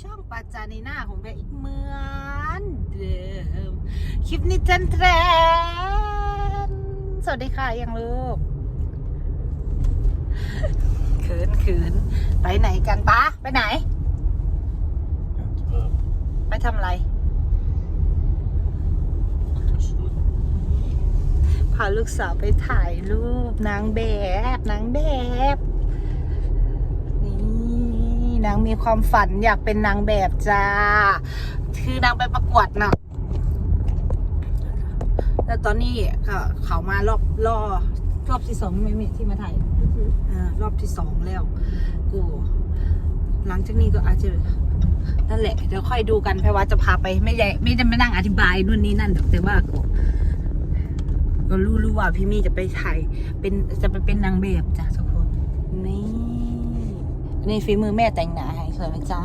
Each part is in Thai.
ช่องปัจจานีหน้าของแปลอีกเหมือนเดิมคลิปนี้เทรนเทรนสวัสดีค่ะยังลูกเขินเขินไปไหนกันปะไปไหน ไปทำอะไร พาลูกสาวไปถ่ายรูปนางแบบนางแบบ นี่นางมีความฝันอยากเป็นนางแบบจ้า คือนางไปประกวดนะแล้วตอนนี้ก็เขามารอบรอบรอบที่สองไม่มีที่มาถ่ายอ่ารอบที่สองแล้ว กู หลังจากนี้ก็อาจจะนั่นแหละเดี๋ยวค่อยดูกันเพราะว่าจะพาไปไม่ใหญ่ไม่ได้มานั่งอธิบายนู่นนี่นั่นเดี๋ยวแต่ว่ากูก็รู้รู้ว่าพี่มี่จะไปถ่ายเป็นจะไปเป็นนางแบบจ้ะทุกคนนี่ นี่ฝีมือแม่แต่งหน้าให้สวยไหมจ้า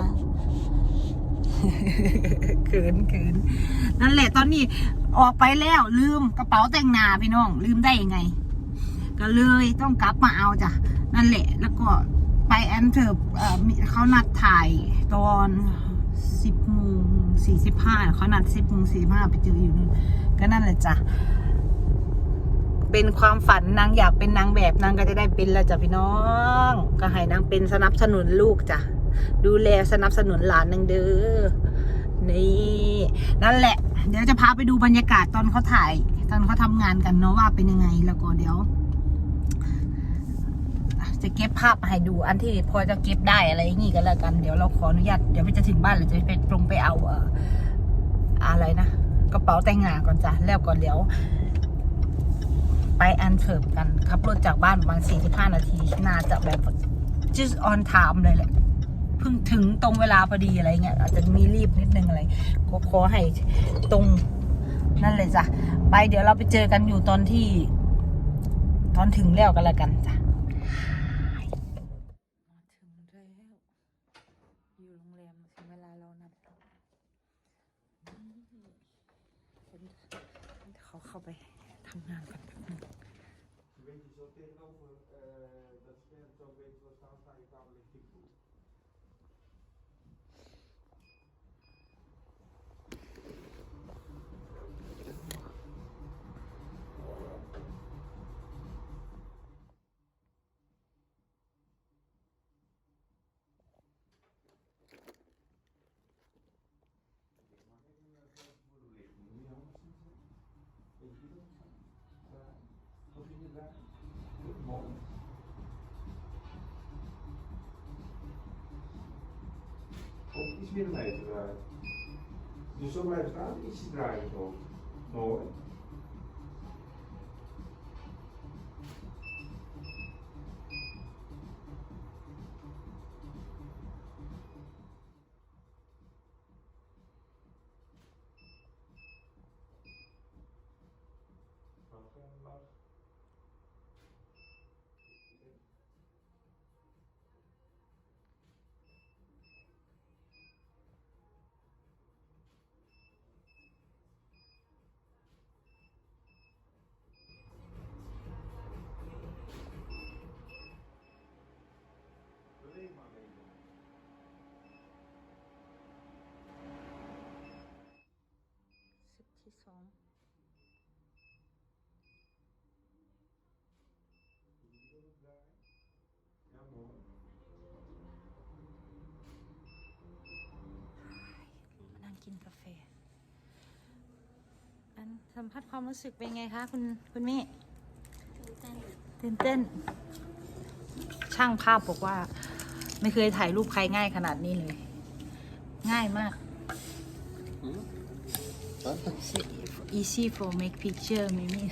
เขินเขินนั่นแหละตอนนี้ออกไปแล้วลืมกระเป๋าแต่งหน้าพี่น้อง ลืมได้ยังไง ก็เลยต้องกลับมาเอาจ้ะนั่นแหละ แล้วก็ไปแอนเทอร์อ่อมีเขานัดถ่ายตอนสิบโมงสี่สิบห้าเขานัดสิบโมงสี่ห้าไปเจออยู่นู่นก็นั่นแหละจ้ะ เป็นความฝันนางอยากเป็นนางแบบนางก็จะได้เป็นแล้วจ้ะพี่น้อง ก็ให้นางเป็นสนับสนุนลูกจ้ะดูแลสนับสนุนหลานนางเด้อนี่นั่นแหละ เดี๋ยวจะพาไปดูบรรยากาศตอนเขาถ่าย ตอนเขาทำงานกันเนาะว่าเป็นยังไงแล้วก็เดี๋ยว จะเก็บภาพให้ดูอันที่พอจะเก็บได้อะไรอย่างงี้กันแล้วกัน เดี๋ยวเราขออนุญาตเดี๋ยวไปจะถึงบ้านเราจะไปตรงไปเอาเอ่ออะไรนะกระเป๋าแต่งงานก่อนจ้ะแล้วก่อนเดี๋ยว ไปแอนเทิร์ปกัน ขับรถจากบ้านประมาณ 45 นาที น่าจะแบบ just on time เลยแหละเพิ่งถึงตรงเวลาพอดีอะไรเงี้ยอาจจะมีรีบนิดนึงอะไรก็ขอให้ตรงนั่นเลยจ้ะ ไปเดี๋ยวเราไปเจอกันอยู่ตอนที่ ตอนถึงแล้วกันล้วกันจ้ะเขาเข้าไปทำงานกันแป๊บนึง beetje zo tegenover, eh, dat scherm net zo'n beetje wat staan, sta je kabel in Dus zo blijft staan, ietsje draaien toch? Mooi. สัมผัสความรู้สึกเป็นไงคะคุณคุณมี่ตื่นเต้น ช่างภาพบอกว่า ไม่เคยถ่ายรูปใครง่ายขนาดนี้เลย ง่ายมาก easy for make picture มิมี่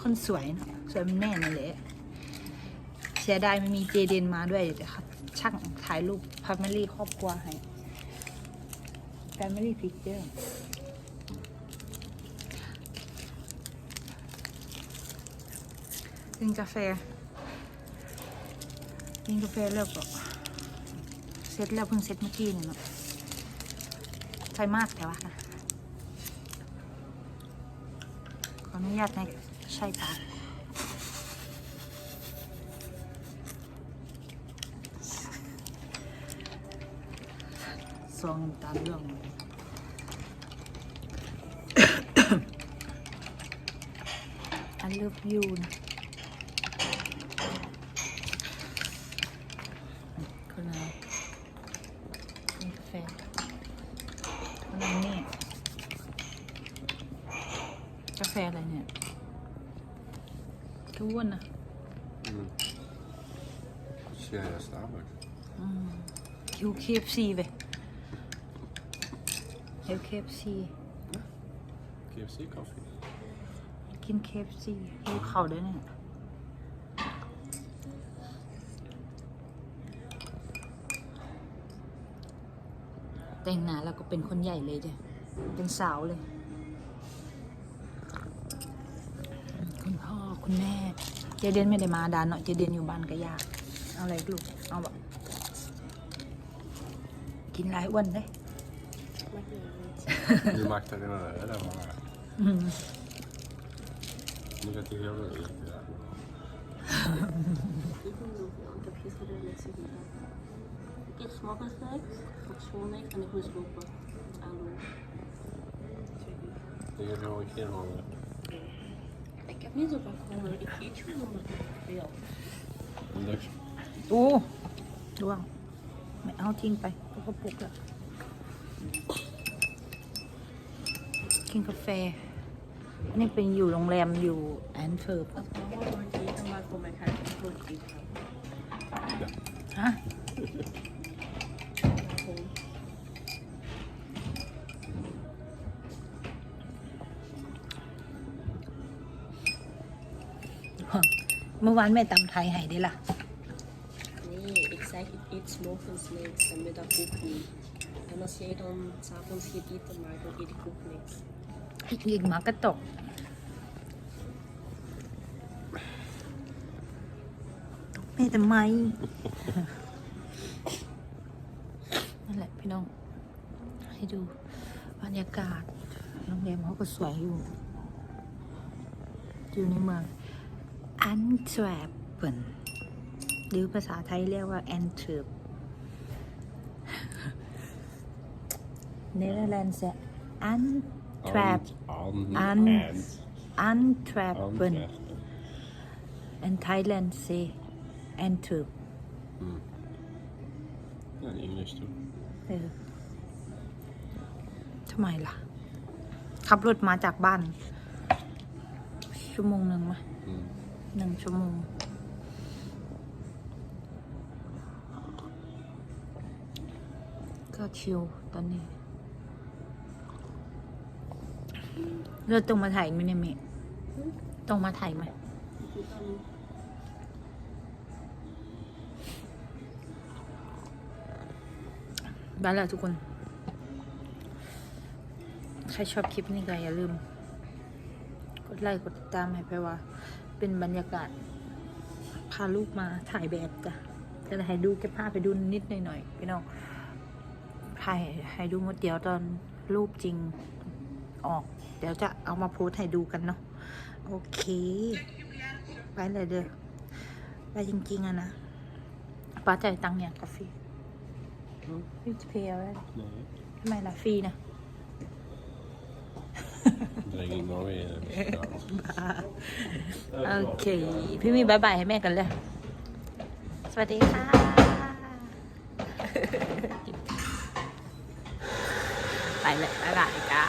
คนสวยเนอะสวยเป็นแม่นั่นแหละเสียดายไม่มีเจเดนมาด้วยเดี๋ยวเขาช่างถ่ายรูป family ครอบครัวให้ family picture กินกาแฟ กินกาแฟเลิกก็เสร็จแล้วเพิ่งเสร็จเมื่อกี้เนี่เนาะใช่มากแต่ว่าขออนุญาตในใช่ปากซองตามเรื่องอันเลิฟยูนะาแฟอะไรเนี่ยก็อ้วนนะ Mm. Tjejer Starbucks. คิวเคฟซีไปเดี๋ยวเคฟซี KFC coffee. กินเคฟซีหิวเข่าด้วยเนี่ย แต่งหน้าแล้วก็เป็นคนใหญ่เลยจ้ะเป็นสาวเลย คุณพ่อคุณแม่ เจเดนไม่ได้มาดานเนาะเจเดนอยู่บ้านก็ยากเอาอะไรลูก เอาแบบกินหลายอ้วันเลย Du maktar dina röda bara. อืม Nu kan inte jag röra lite där. Ik heb gisteren met ze gedaan. Ik eet smokkelsteak, fatsoenlijk en ik moest lopen. Hallo. Det är bra i Kiruna. Ik heb niet zo vaak honger. Ik eet gewoon omdat ik veel. Dags. โอ้ดวง ไม่เอาทิ้งไปเพราะเขาปลุกแล้วกินกาแฟ อันนี้เป็นอยู่โรงแรมอยู่แอนเฟิร์ป Als mama nooit eten maakt voor mij, ga ik het nooit eten. ฮะ Gewoon. เมื่อวานแม่ตำไทยให้ได้ล่ะ Nee, ik zeg ik eet 's morgens niks en middag ook niet. En als jij dan s'avonds geen eten maakt, dan eet ik ook niks. อีกอีกหมาก็ตก แม่ทำไม นั่นแหละพี่น้อง ให้ดูบรรยากาศโรงแรมเขาก็สวยอยู่ อยู่ในเมือง อันเทรปเปนหรือภาษาไทยเรียกว่าแอนเทรปเนเธอร์แลนด์เอันเทรป And, And- and, Antwerpen. and, and Thailand say Antwerp and English too. เออทำไมล่ะ ขับรถมาจากบ้าน ชั่วโมงหนึ่งไหม Mm. หนึ่งชั่วโมง ก็ชิวตอนนี้เลือดตรงมาถ่ายไหมเนี่ยเมย์ตรงมาถ่ายไหมบ้านแล้วทุกคน ใครชอบคลิปนี้ก็อย่าลืม กดไลค์กดติดตามให้ไปว่า เป็นบรรยากาศ พาลูกมาถ่ายแบบจ้ะจะได้ให้ดูเก็บภาพไปดูนิดหน่อยๆพี่น้องถ่ายให้ดูหมดเดี๋ยวตอนรูปจริงออก เดี๋ยวจะเอามาโพสต์ให้ดูกันเนาะโอเค ไปเลยเด้อไปจริงๆอะนะป้าจ่ายตังค์อย่างกาแฟยูจะเพย์อะไร Nej. ทำไมล่ะฟรีนะ Det är ingen Norge. Ja. โอเค พี่มีบายบายให้แม่กันเลย สวัสดีค่ะ ไปเลยบายบายจ้า